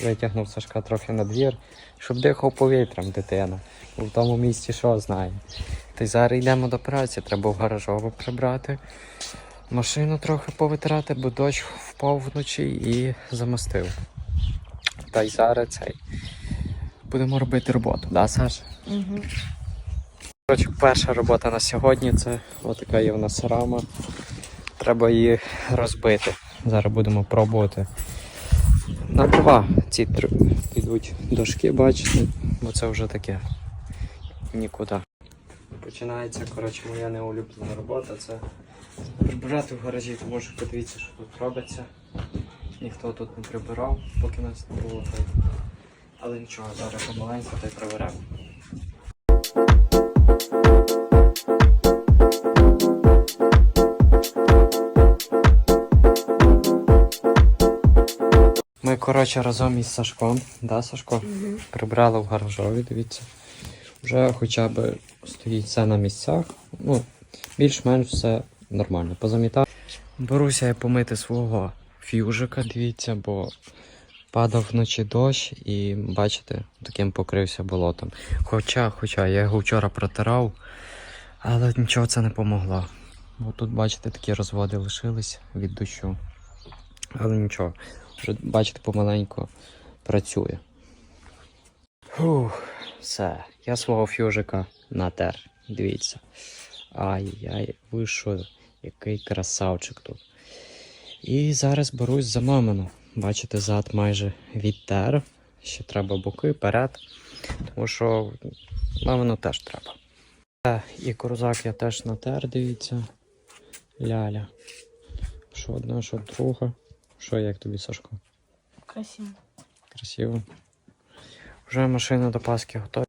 витягнув Сашка трохи на двір, щоб дихав повітрям дитина. Бо в тому місці що знає. Та й зараз йдемо до праці, треба в гаражову прибрати. Машину трохи повитирати, бо дощ впав вночі і замостив. Та й зараз цей. Будемо робити роботу, да, Саш? Угу. Коротше, перша робота на сьогодні це отака є в нас рама. Треба її розбити. Зараз будемо пробувати. На два ці три підуть дошки, бачите, бо це вже таке нікуди. Починається коротше, моя неулюблена робота. Це прибирати в гаражі, тому що подивіться, що тут робиться. Ніхто тут не прибирав, поки нас не було. Але нічого, зараз помаленьку та й приберемо. Ми, коротше, разом із Сашком, да, Сашко? Угу. Прибрали в гаражові, дивіться. Вже хоча б стоїть все на місцях. Ну, більш-менш все нормально. Позамітав. Беруся я помити свого ф'южика, дивіться, бо падав вночі дощ і, бачите, таким покрився болотом. Хоча, хоча я його вчора протирав, але нічого це не помогло. Бо тут, бачите, такі розводи лишились від дощу. Але нічого, вже бачите, помаленьку працює. Фух, все. Я свого фюжика натер. Дивіться. Ай-яй, ви що, який красавчик тут. І зараз берусь за мамину. Бачите, зад майже відтер. Ще треба боки перед. Тому що мамину теж треба. Е, І крузак я теж натер, дивіться. Ляля. Що одна, що друга. Що як тобі, Сашко? Красиво. Красиво. Вже машина до Паски готова.